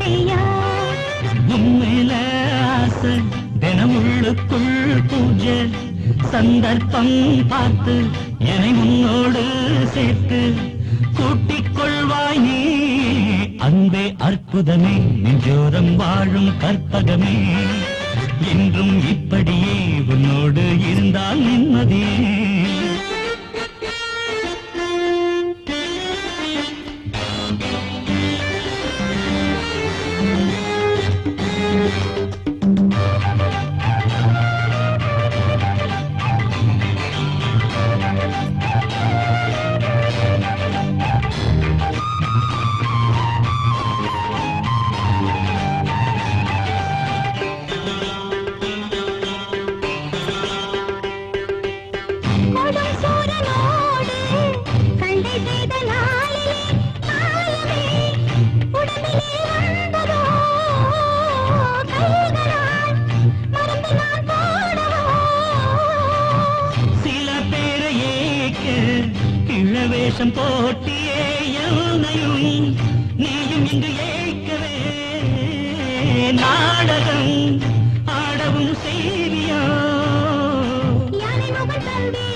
காட்டையா? உண்மையில ஆசை தினமுள்ளுக்குள் பூஜை சந்தர்ப்பம் பார்த்து என்னை உன்னோடு சேர்த்து கூட்டிக் கொள்வாய் நீ. அன்பே அற்புதமே நெஞ்சோரம் வாழும் கற்பகமே. என்றும் இப்படியே உன்னோடு இருந்தால் நிம்மதியே. நாடகம் ஆடவும் செய்வியா? யானை முகம் தம்பி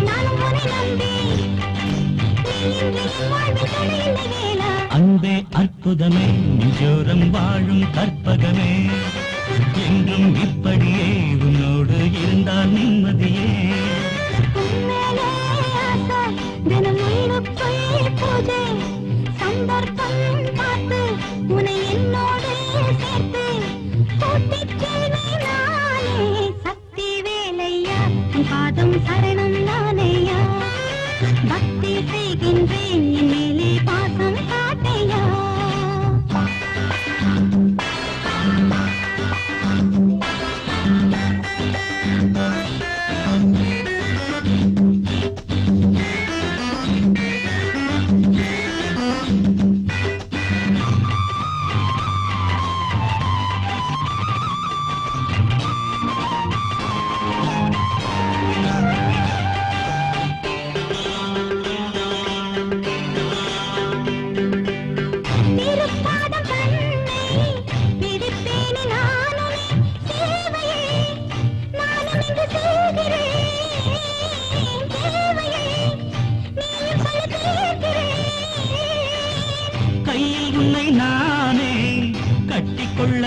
நானும் உன்னை நம்பி. அன்பே அற்புதமே நெஞ்சோரம் வாழும் கற்பகமே. என்றும் இப்படியே உன்னோடு இருந்தால் நிம்மதியே. சந்தர்ப்பம் உன் பாதம்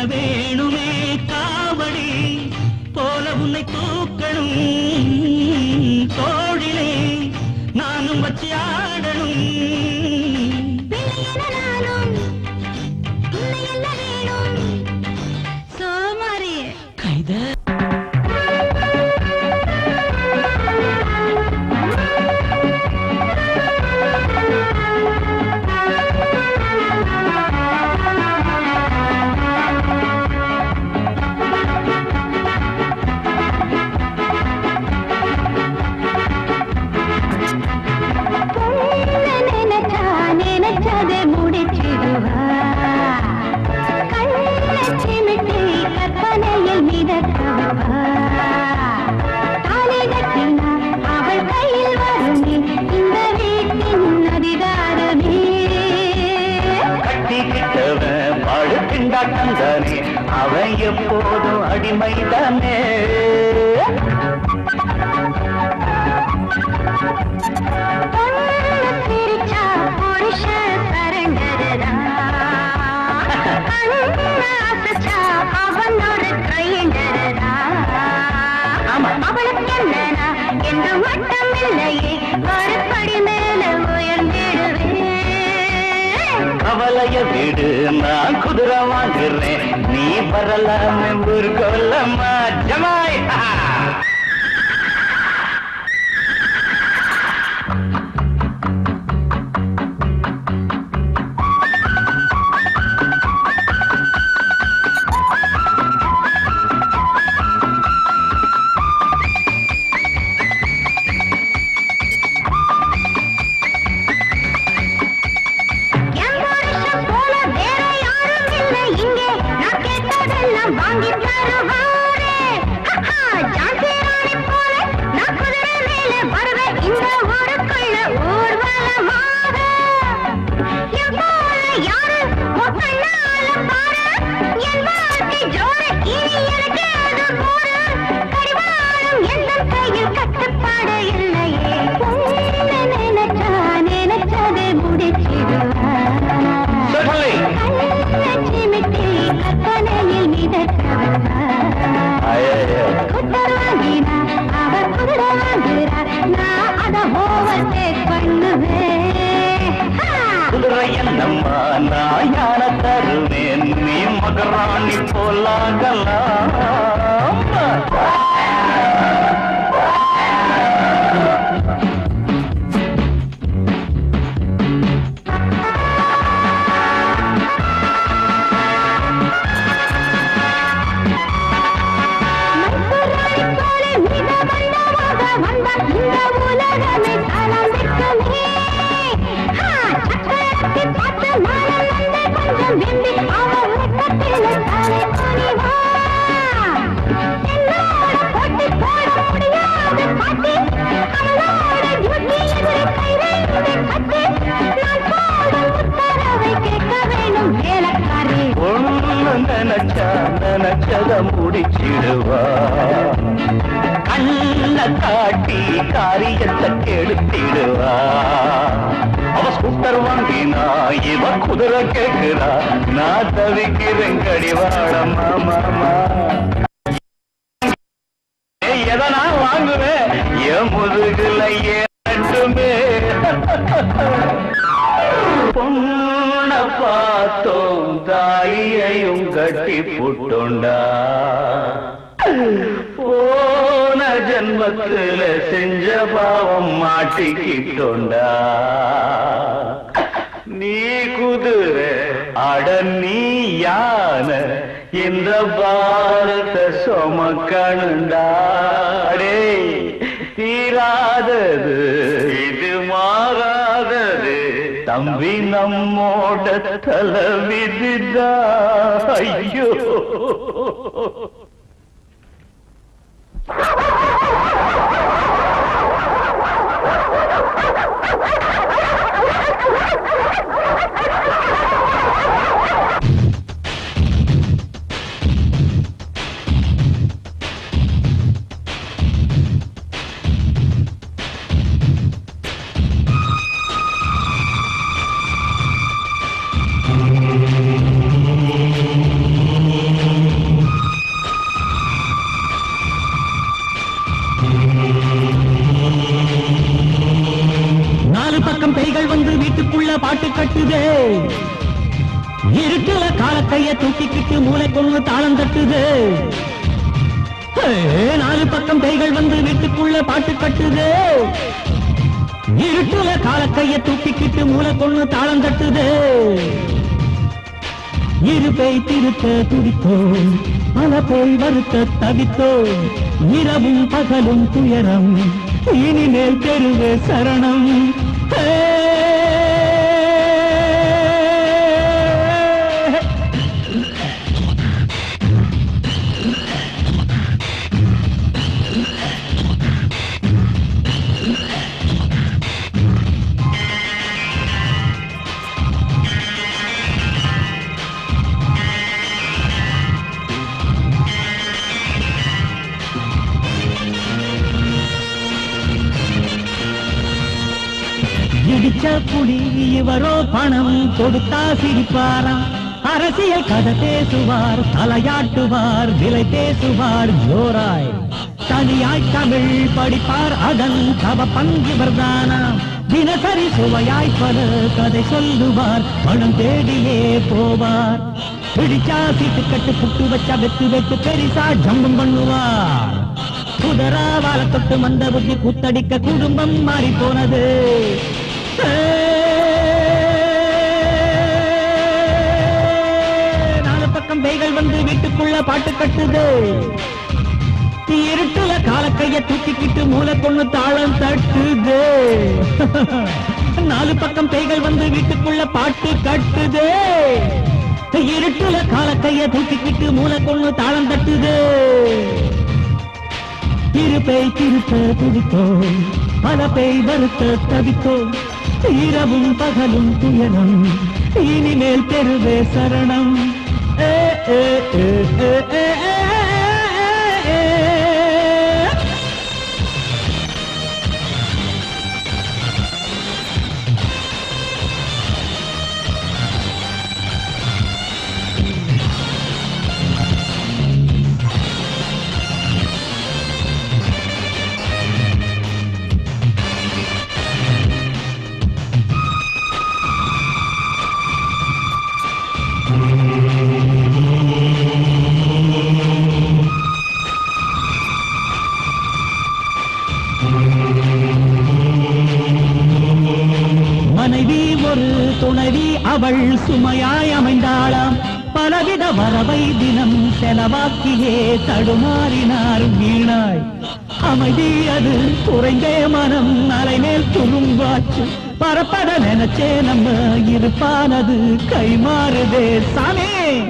வேணும் கண்ணு அசைச்சா அவன் ஒரு ட்ரைண்டரதா அவளுக்கு என்னனா என்று மட்டும் இல்லையே கவலைய வீடு நான் குதிரை வாங்குறேன். நீ வரலாமே ஊருக்கொல்லம்மா ஜமாய் என்னம்மா நான் யார தருவேன் நீ மகராணி போலாகலாம் நினைச்சா நினைச்சத முடிச்சிடுவா. கண்ண காட்டி காரியத்தை கெடுத்திடுவா அவ ஸ்கூட்டர் வாங்கினா இவ குதிரை கேக்குறா. நான் தவிக்கிறேன் கடிவாடம் மாமா. கட்டி புட்டோண்டா போன ஜென்மத்துல செஞ்ச பாவம் மாட்டிக்கிட்டோண்டா. நீ குதிரை அட நீ யான இந்த பாரத சுமக்கணுண்டா. அடே தீராதது. நம்பி நம்மோட தலைவிதிதா ஐயோ. தூக்கிக்கிட்டு மூளை கொண்டு தாளம் தட்டுது. நாலு பக்கம் கைகள் வந்து வீட்டுக்குள்ள பாட்டு கட்டுது. இருட்டுல காலக்கைய தூக்கிக்கிட்டு மூளை கொண்டு தாளம் தட்டுது. இரு பேய் திருத்த துடித்தோம் பல போய் வருத்த தவித்தோம். இரவும் பகலும் துயரம் இனிமேல் தெருவே சரணம். ஹே! இடிச்ச புலி இவரோ பணம் கொடுத்தா சிரிப்பாராம். அரசியல் கதை பேசுவார் தலையாட்டுவார் விலை பேசுவார் ஜோராய். தனியாய் தமிழ் படிப்பார் அதன் தவ பங்கிவர்தானா தினசரி சுவையாய் பல கதை சொல்லுவார் பணம் தேடியே போவார். பிடிச்சா சீட்டு கட்டு புட்டு வச்சா வெத்து வெத்து பெரிசா ஜம்பம் பண்ணுவார். குதிரா வாழ தொட்டு மந்த புத்தி குத்தடிக்க குடும்பம் மாறி போனது. நாலு பக்கம் பேய்கள் வந்து வீட்டுக்குள்ள பாட்டு கட்டுது. இருட்டுல காலக்கைய தூக்கிக்கிட்டு மூளை கொண்டு தாளம் தட்டுது. நாலு பக்கம் பேய்கள் வந்து வீட்டுக்குள்ள பாட்டு கட்டுது. இருட்டுல காலக்கைய தூக்கிக்கிட்டு மூளை கொண்டு தாளம் தட்டுது. இரு பேய் திருத்த துடித்தோம் பல பேய் வருத்த தவித்தோம். இரவும் பகலும் துயரம் இனிமேல் தெருவே சரணம் ஏ, ஏ, ஏ, ஏ, ஏ, ஏ, ஏ, ஏ. மனைவி ஒரு துணைவி அவள் சுமையாய் அமைந்தாளாம். பலவித வரவை தினம் செலவாக்கியே தடுமாறினார் வீணாய். அமைதி அது குறைந்தே மனம் அலைமேல் துரும்பாச்சு பரப்பட நினைச்சே நம்ம இருப்பானது கைமாறுதே. சாமி!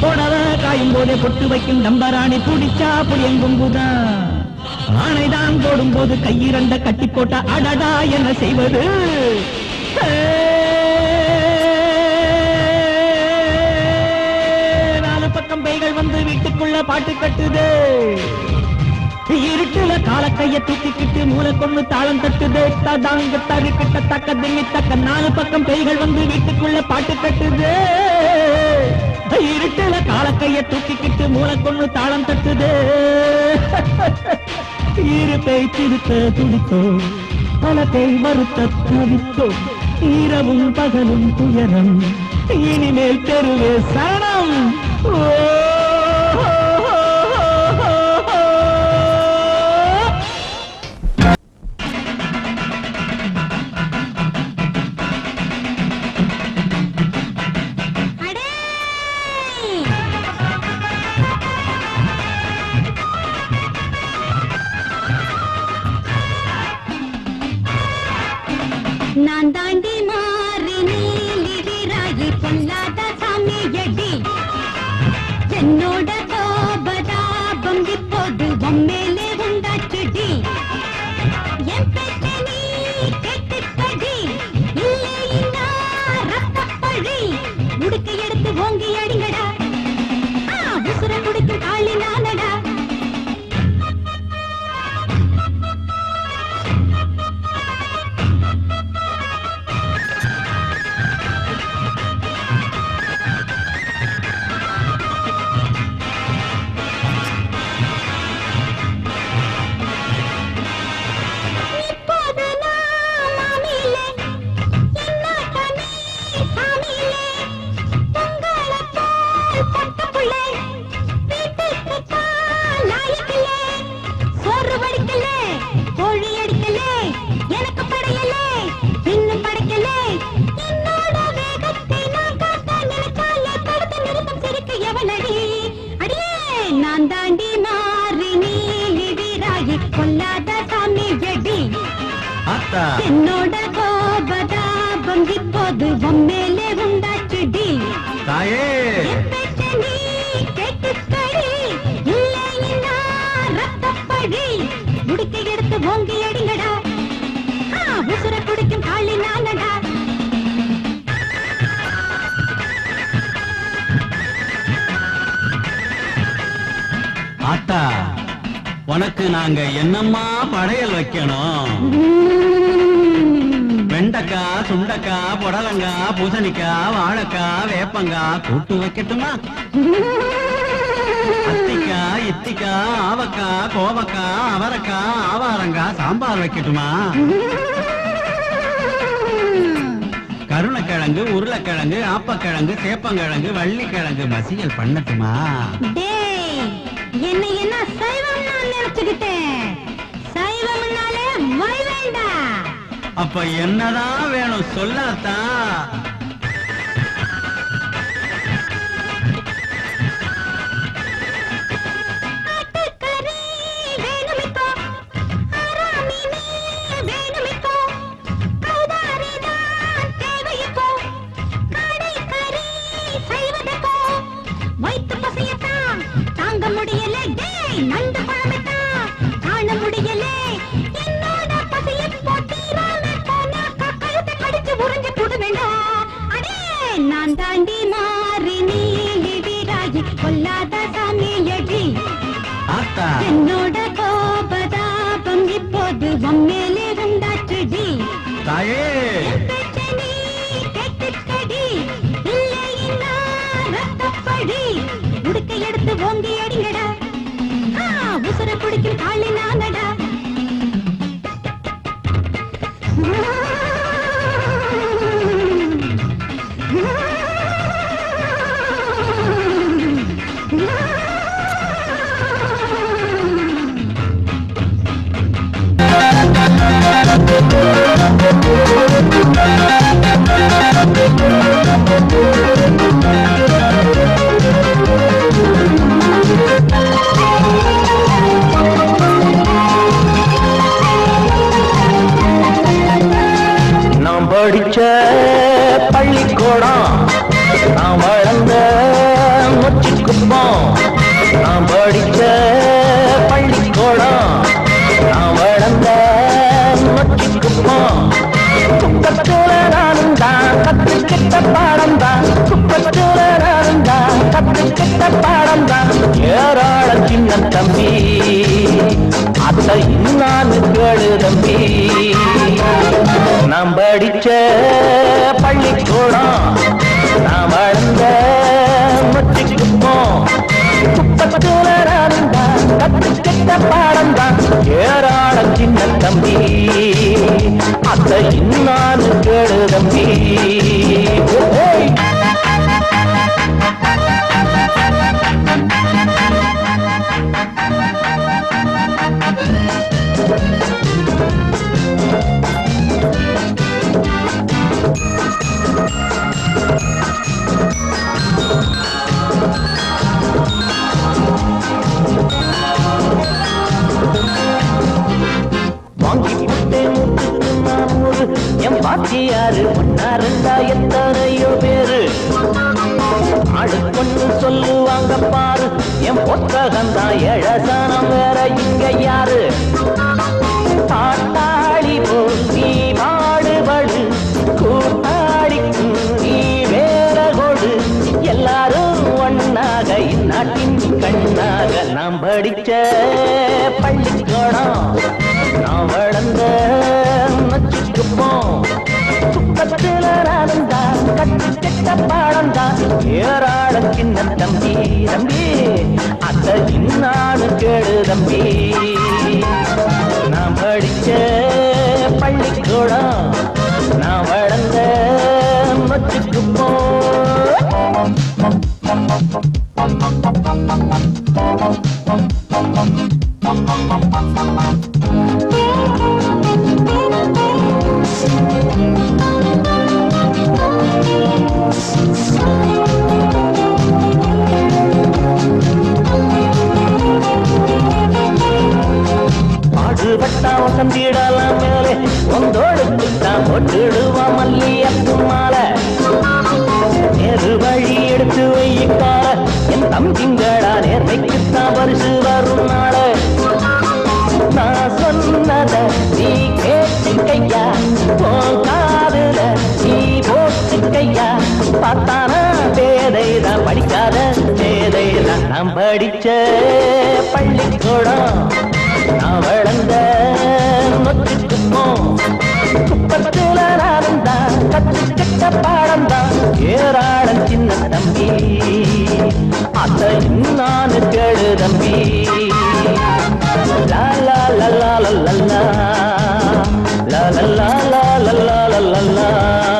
புடவ காயும் போதே பொட்டு வைக்கும் நம்பராணி புடிச்சா புளியங்கும்புதான் ஆணைதான் போடும்போது கையிறந்த கட்டி போட்ட அடடா என்ன செய்வது? நாலு பக்கம் பைகள் வந்து வீட்டுக்குள்ள பாட்டு கட்டுது. இருட்டுல காலக்கைய தூக்கிக்கிட்டு மூளை கொண்டு தாளம் தட்டுது ததாங்க கிட்ட தக்க திங்கி தக்க நாலு பக்கம் பேய்கள் வந்து வீட்டுக்குள்ள பாட்டு கட்டுது. இருட்டுல காலக்கைய தூக்கிக்கிட்டு மூளை கொண்டு தாளம் தட்டுது இரு திருத்த துடித்தோம். பல பேய் வருத்த தவித்தோம். இரவும் பகலும் துயரம். இனிமேல் தெருவே சரணம் ஓ ढोंगी अड़िंग கோழி அடிக்கலே, எனக்கு படையலே, இன்னும் படைக்கலே. என்னோட வேகத்தை நான் காட்ட நினைச்சாலே தடுத்து நிறுத்தும் சிரிக்க எவளடி? அடியே, நான் தாண்டி மாறி கொல்லாத சாமி என்னோட கோபதாபம் இப்போது உம்மேலே உண்டாச்சுடி தாயே எடுத்து ஓங்கி அடிங்கடா. உசுர குடிக்கும் காளி நானடா ஆத்தா உனக்கு நாங்க என்னம்மா படையல் வைக்கணும்? உம். வெண்டைக்காய் சுண்டக்காய் புடலங்காய் பூசணிக்காய் வாழைக்காய் வேப்பங்காய் கூட்டு வைக்கட்டுமா? அத்திக்காய் இத்திக்காய் ஆவக்காய் கோவக்காய் அவரைக்காய் ஆவாரங்காய் சாம்பார் வைக்கட்டுமா? கருணக்கிழங்கு உருளைக்கிழங்கு ஆப்பக்கிழங்கு சேப்பங்கிழங்கு வள்ளிக்கிழங்கு மசியல் பண்ணட்டுமா? டேய், என்னை என்ன சைவம் நான் நினைச்சுக்கிட்டேன். சைவம்னாலே அப்ப என்னதான் வேணும் சொல்லாத்தா? துடிக்கும் காலை நானடா கத்துக்கிட்ட பாடம் தான். குப்பத்தூர கத்துக்கிட்ட பாடம் தான். ஏராள சின்ன தம்பி அத்தை இன்னான்னு கேளு தம்பி. நாம் படிச்ச பள்ளிக்கூடம் நாம் வளர்ந்த முச்சிக்குப்போம் குப்பத்தூர கத்துக்கிட்ட பாடம் தான். ஏராள சின்ன தம்பி. அத்தை இன்னான்னு கேளு தம்பி. நாட்டின் கண்ணாக நாம் படிச்ச பள்ளிக்கூடம். நாம் வளர்ந்த மச்சுக்குப்போம் குப்பத்துல நடந்தா கட்டுக்கிட்ட பாடம் தான் ஏராள சின்ன தம்பி தம்பி அத்த இன்னான்னு கேடு தம்பி. நாம் படிச்ச பள்ளிக்கூடம் நான் வளர்ந்த நச்சுக்குப்போம் Thank you. பேதைதான் படிக்காத நான் படிச்ச பள்ளிக்கூடம் நான் வளர்ந்த நொச்சுக்குப்போம் குப்பத்துல நானும் கத்துக்கிட்ட பாடம் தான் ஏராளம் சின்ன தம்பி அத்தை நான் கேடு தம்பி லா லா லா லா லா லா லா லா லா லா லா லா லா லா லா